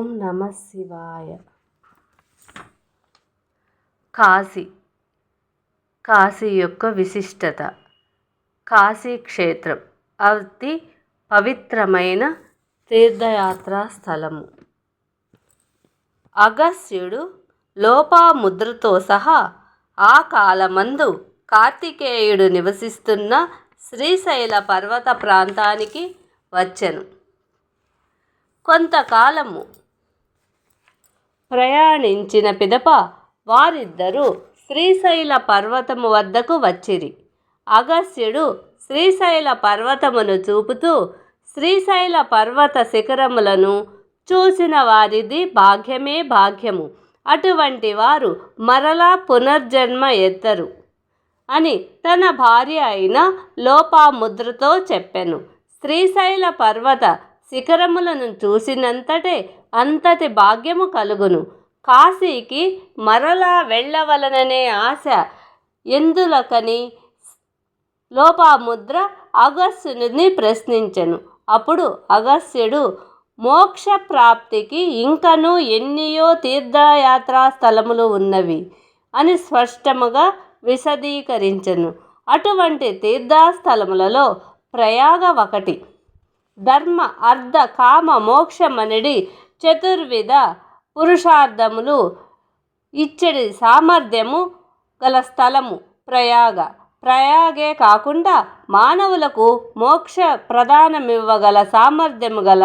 ఓం నమ శివాయ. కాశీ. కాశీ యొక్క విశిష్టత. కాశీ క్షేత్రం. అతి పవిత్రమైన తీర్థయాత్రా స్థలము. అగస్త్యుడు లోపాముద్రతో సహా ఆ కాలమందు కార్తికేయుడు నివసిస్తున్న శ్రీశైల పర్వత ప్రాంతానికి వచ్చెను. కొంతకాలము ప్రయాణించిన పిదప వారిద్దరూ శ్రీశైల పర్వతము వద్దకు వచ్చిరి. అగస్త్యుడు శ్రీశైల పర్వతమును చూపుతూ శ్రీశైల పర్వత శిఖరములను చూసిన వారిది భాగ్యమే భాగ్యము. అటువంటి వారు మరలా పునర్జన్మ ఎత్తరు అని తన భార్య అయిన లోపాముద్రతో చెప్పెను. శ్రీశైల పర్వత శిఖరములను చూసినంతటే అంతటి భాగ్యము కలుగును. కాశీకి మరలా వెళ్ళవలననే ఆశ ఎందులకని లోపాముద్ర అగస్త్యుని ప్రశ్నించెను. అప్పుడు అగస్త్యుడు మోక్ష ప్రాప్తికి ఇంకనూ ఎన్నియో తీర్థయాత్రా స్థలములు ఉన్నవి అని స్పష్టముగా విశదీకరించెను. అటువంటి తీర్థస్థలములలో ప్రయాగ ఒకటి. ధర్మ అర్ధ కామ మోక్షమనడి చతుర్విధ పురుషార్థములు ఇచ్చడి సామర్థ్యము గల స్థలము ప్రయాగ. ప్రయాగే కాకుండా మానవులకు మోక్ష ప్రదానమివ్వగల సామర్థ్యము గల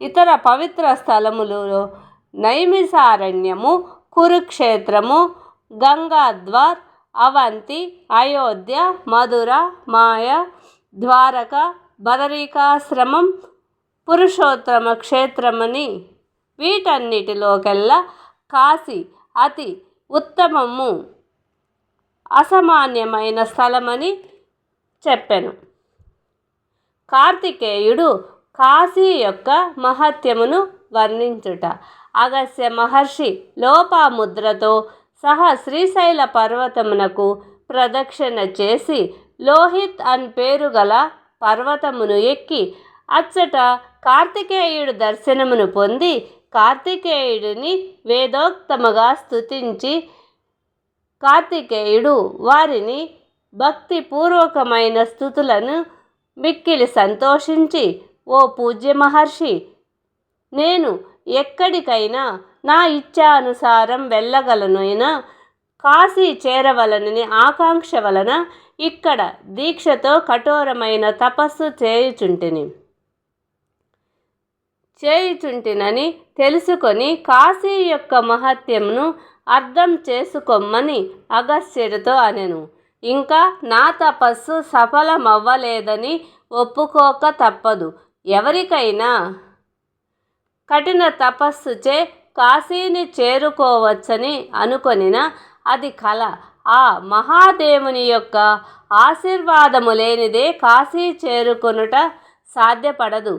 ఇతర పవిత్ర స్థలములు నైమిసారణ్యము కురుక్షేత్రము గంగాద్వార్ అవంతి అయోధ్య మధుర మాయ ద్వారక బదరికాశ్రమం పురుషోత్తమ క్షేత్రమని వీటన్నిటిలోకెల్లా కాశీ అతి ఉత్తమము అసామాన్యమైన స్థలమని చెప్పాను. కార్తికేయుడు కాశీ యొక్క మహత్యమును వర్ణించుట. అగస్య మహర్షి లోపాముద్రతో సహా శ్రీశైల పర్వతమునకు ప్రదక్షిణ చేసి లోహిత్ అని పేరు గల పర్వతమును ఎక్కి అచ్చట కార్తికేయుడు దర్శనమును పొంది కార్తికేయుడిని వేదోక్తముగా స్థుతించి కార్తికేయుడు వారిని భక్తిపూర్వకమైన స్థుతులను మిక్కిలి సంతోషించి ఓ పూజ్య మహర్షి నేను ఎక్కడికైనా నా ఇచ్ఛానుసారం వెళ్ళగలనైనా కాశీ చేరవలనని ఆకాంక్ష వలన ఇక్కడ దీక్షతో కఠోరమైన తపస్సు చేయుచుంటిని. చేయుచుంటినని తెలుసుకొని కాశీ యొక్క మహత్యంను అర్థం చేసుకోమ్మని అగస్త్యుడితో అనెను. ఇంకా నా తపస్సు సఫలమవ్వలేదని ఒప్పుకోక తప్పదు. ఎవరికైనా కఠిన తపస్సుచే కాశీని చేరుకోవచ్చని అనుకొనిన అది కల. ఆ మహాదేవుని యొక్క ఆశీర్వాదము లేనిదే కాశీ చేరుకొనుట సాధ్యపడదు.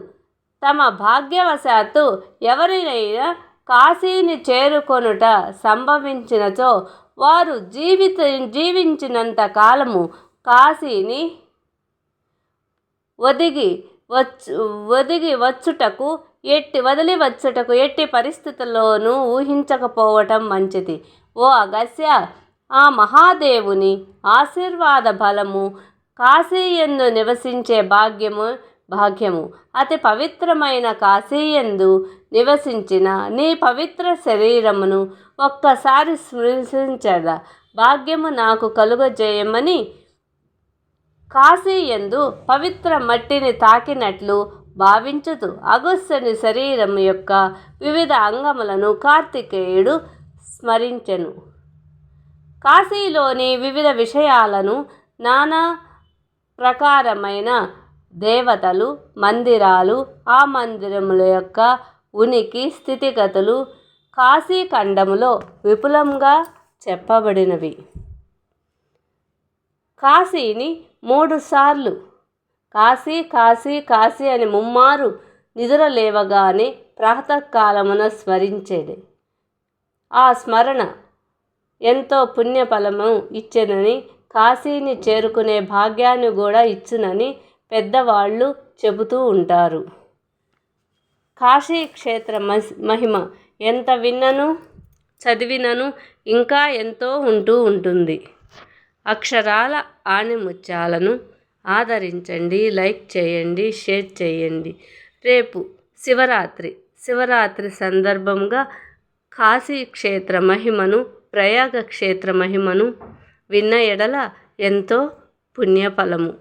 తమ భాగ్యవశాత్తు ఎవరినైనా కాశీని చేరుకొనుట సంభవించినచో వారు జీవిత జీవించినంత కాలము కాశీని ఒదిగి వచ్చు ఒదిగి వచ్చుటకు ఎట్టి వదిలి వచ్చుటకు ఎట్టి పరిస్థితుల్లోనూ ఊహించకపోవటం మంచిది. ఓ అగస్య ఆ మహాదేవుని ఆశీర్వాద బలము కాశీయందు నివసించే భాగ్యము భాగ్యము. అతి పవిత్రమైన కాశీయందు నివసించిన నీ పవిత్ర శరీరమును ఒక్కసారి స్మృశించద భాగ్యము నాకు కలుగజేయమని కాశీయందు పవిత్ర మట్టిని తాకినట్లు భావించదు అగస్త్యుని శరీరం యొక్క వివిధ అంగములను కార్తికేయుడు స్మరించెను. కాశీలోని వివిధ విషయాలను నానా ప్రకారమైన దేవతలు మందిరాలు ఆ మందిరముల యొక్క ఉనికి స్థితిగతులు కాశీఖండములో విపులంగా చెప్పబడినవి. కాశీని మూడుసార్లు కాశీ కాశీ కాశీ అని ముమ్మారు నిద్ర లేవగానే ప్రాతకాలమున స్మరించేది. ఆ స్మరణ ఎంతో పుణ్యఫలము ఇచ్చెనని కాశీని చేరుకునే భాగ్యాన్ని కూడా ఇచ్చునని పెద్దవాళ్ళు చెబుతూ ఉంటారు. కాశీ క్షేత్ర మహిమ ఎంత విన్నను చదివినను ఇంకా ఎంతో ఉంటూ ఉంటుంది. అక్షరాల ఆణిముత్యాలను ఆదరించండి లైక్ చేయండి షేర్ చేయండి. రేపు శివరాత్రి. శివరాత్రి సందర్భంగా కాశీ క్షేత్ర మహిమను ప్రయాగ క్షేత్ర మహిమను విన్న ఎడల ఎంతో పుణ్యఫలము.